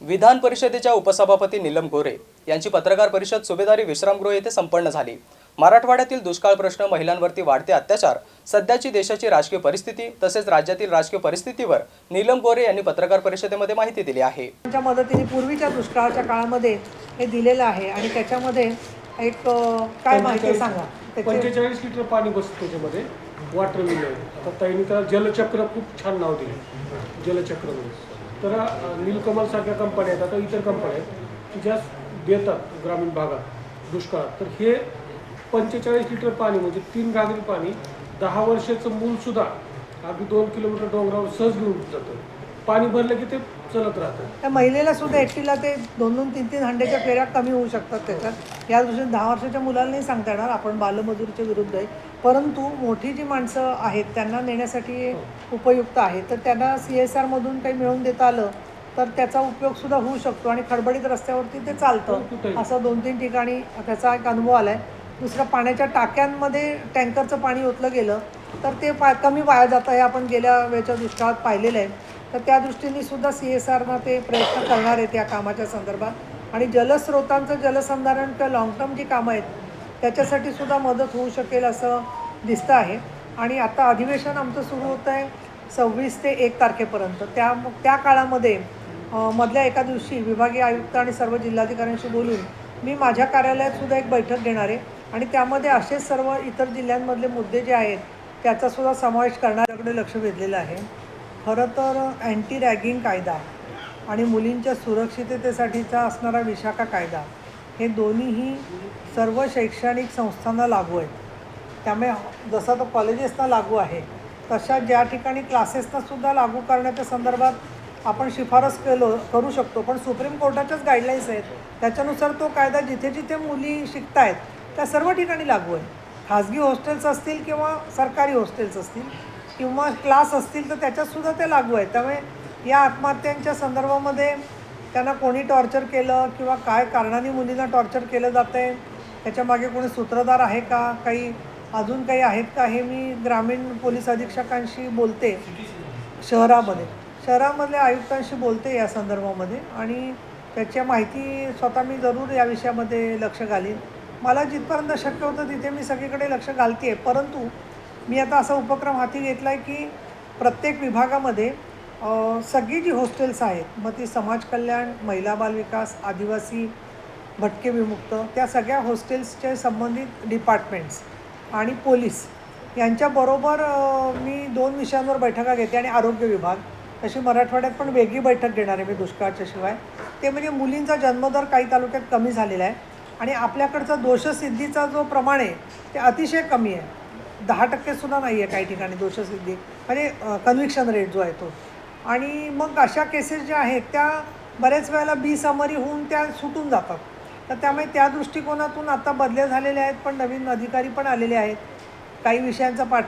विधान परिषदेच्या उपसभापती नीलम गोरे यांची पत्रकार परिषद सुभेदारी विश्रामगृह येथे संपन्न झाली. मराठवाड्यातील दुष्काळ प्रश्न महिलांवरती वाढते अत्याचार सध्याची देशाची राजकीय परिस्थिती तसेच राज्यातील राजकीय परिस्थितीवर नीलम गोरे यांनी पत्रकार परिषदेमध्ये माहिती दिली आहे. च्या मदतीने पूर्वीच्या दुष्काळाच्या काळामध्ये हे दिलेलं आहे आणि त्याच्यामध्ये एक काय माहिती सांगा? पंचेचाळीस लिटर पाणी बसतं त्याच्यामध्ये वॉटर मिल आता ताईने त्याला जलचक्र खूप छान नाव दिले. जलचक्र म्हणून. तर नीलकमलसारख्या नीलकमल सारख्या कंपन्या आहेत आता इतर कंपन्या आहेत की ज्या देतात ग्रामीण भागात दुष्काळात तर हे पंचेचाळीस लिटर पाणी म्हणजे तीन घागरी पाणी दहा वर्षाचं मूलसुद्धा अगदी दोन किलोमीटर डोंगरावर सहज घेऊन जातं. पाणी भरलं की ते चलत राहतं. त्या महिलेला सुद्धा एकटीला ते दोन दोन तीन तीन हंड्याच्या फेऱ्या कमी होऊ शकतात त्याच्यात. या दृष्टीने दहा वर्षाच्या मुलाला नाही सांगता येणार आपण बालमजुरीच्या विरुद्ध आहे. परंतु मोठी जी माणसं आहेत त्यांना नेण्यासाठी हे. उपयुक्त आहे. तर त्यांना सी एस आरमधून काही मिळवून देता आलं तर त्याचा उपयोग सुद्धा होऊ शकतो आणि खडबडीत रस्त्यावरती ते हो, चालतं कुठेही. असं दोन तीन ठिकाणी त्याचा एक अनुभव आला आहे दुसरं पाण्याच्या टाक्यांमध्ये टँकरचं पाणी ओतलं गेलं तर ते पा कमी वाया जातं हे आपण गेल्या वेळच्या दुष्काळात पाहिलेलं आहे. तर त्या दृष्टीने सुद्धा सी एस आरनं ते प्रयत्न करणार आहेत या कामाच्या संदर्भात. आणि जलस्रोतांचं जलसंधारण किंवा लॉंग टर्म जी कामं आहेत त्याच्यासाठी सुद्धा मदत होऊ शकेल असं दिसतं आहे. आणि आता अधिवेशन आमचं सुरू होतं आहे सव्वीस ते एक तारखेपर्यंत. त्या त्या काळामध्ये मधल्या एका दिवशी विभागीय आयुक्त आणि सर्व जिल्हाधिकाऱ्यांशी बोलून मी माझ्या कार्यालयात सुद्धा एक बैठक घेणार आहे. आणि त्यामध्ये असेच सर्व इतर जिल्ह्यांमधले मुद्दे जे आहेत त्याचा सुद्धा समावेश करणाऱ्याकडे लक्ष वेधलेलं आहे. खरं तर अँटी रॅगिंग कायदा आणि मुलींच्या सुरक्षिततेसाठीचा असणारा विशाखा कायदा हे दोन्हीही सर्व शैक्षणिक संस्थांना लागू आहेत. त्यामुळे जसा तो कॉलेजेसना लागू आहे तशा ज्या ठिकाणी क्लासेसनासुद्धा लागू करण्याच्या संदर्भात आपण शिफारस केलो करू शकतो. पण सुप्रीम कोर्टाच्याच गाईडलाईन्स आहेत. त्याच्यानुसार तो कायदा जिथे जिथे मुली शिकत आहेत त्या सर्व ठिकाणी लागू आहे खाजगी हॉस्टेल्स असतील किंवा सरकारी हॉस्टेल्स असतील किंवा क्लास असतील तर त्याच्यातसुद्धा ते लागू आहे त्यामुळे या आत्महत्यांच्या संदर्भामध्ये त्यांना कोणी टॉर्चर केलं किंवा काय कारणाने मुलींना टॉर्चर केलं जातं आहे? त्याच्यामागे कोणी सूत्रधार आहे का? काही अजून काही आहेत का? हे मी ग्रामीण पोलीस अधीक्षकांशी बोलते. शहरामध्ये. शहरामधल्या आयुक्तांशी बोलते या संदर्भामध्ये आणि त्याच्या माहिती स्वतः मी जरूर या विषयामध्ये लक्ष घालीन. मला जिथपर्यंत शक्य होतं तिथे मी सगळीकडे लक्ष घालते आहे परंतु मी आता असा उपक्रम हाती घेतला आहे की प्रत्येक विभागामध्ये सगळी जी हॉस्टेल्स आहेत मग ती समाज कल्याण महिला बालविकास आदिवासी भटके विमुक्त त्या सगळ्या हॉस्टेल्सचे संबंधित डिपार्टमेंट्स आणि पोलीस यांच्याबरोबर मी दोन विषयांवर बैठका घेते आणि आरोग्य विभाग तशी मराठवाड्यात पण वेगळी बैठक घेणार आहे मी दुष्काळाच्या शिवाय. ते म्हणजे मुलींचा जन्मदर काही तालुक्यात कमी झालेला आहे आणि आपल्याकडचा दोषसिद्धीचा जो प्रमाण आहे ते अतिशय कमी आहे. दहा टक्केसुद्धा नाही आहे काही ठिकाणी दोषसिद्धी. म्हणजे कन्व्हिक्शन रेट जो आहे तो. आणि मग अशा केसेस ज्या आहेत त्या बऱ्याच वेळेला बी समरी होऊन त्या सुटून जातात. तर त्यामुळे त्या दृष्टिकोनातून आता बदल्या झालेल्या आहेत पण नवीन अधिकारी पण आलेले आहेत. काही विषयांचा पाठ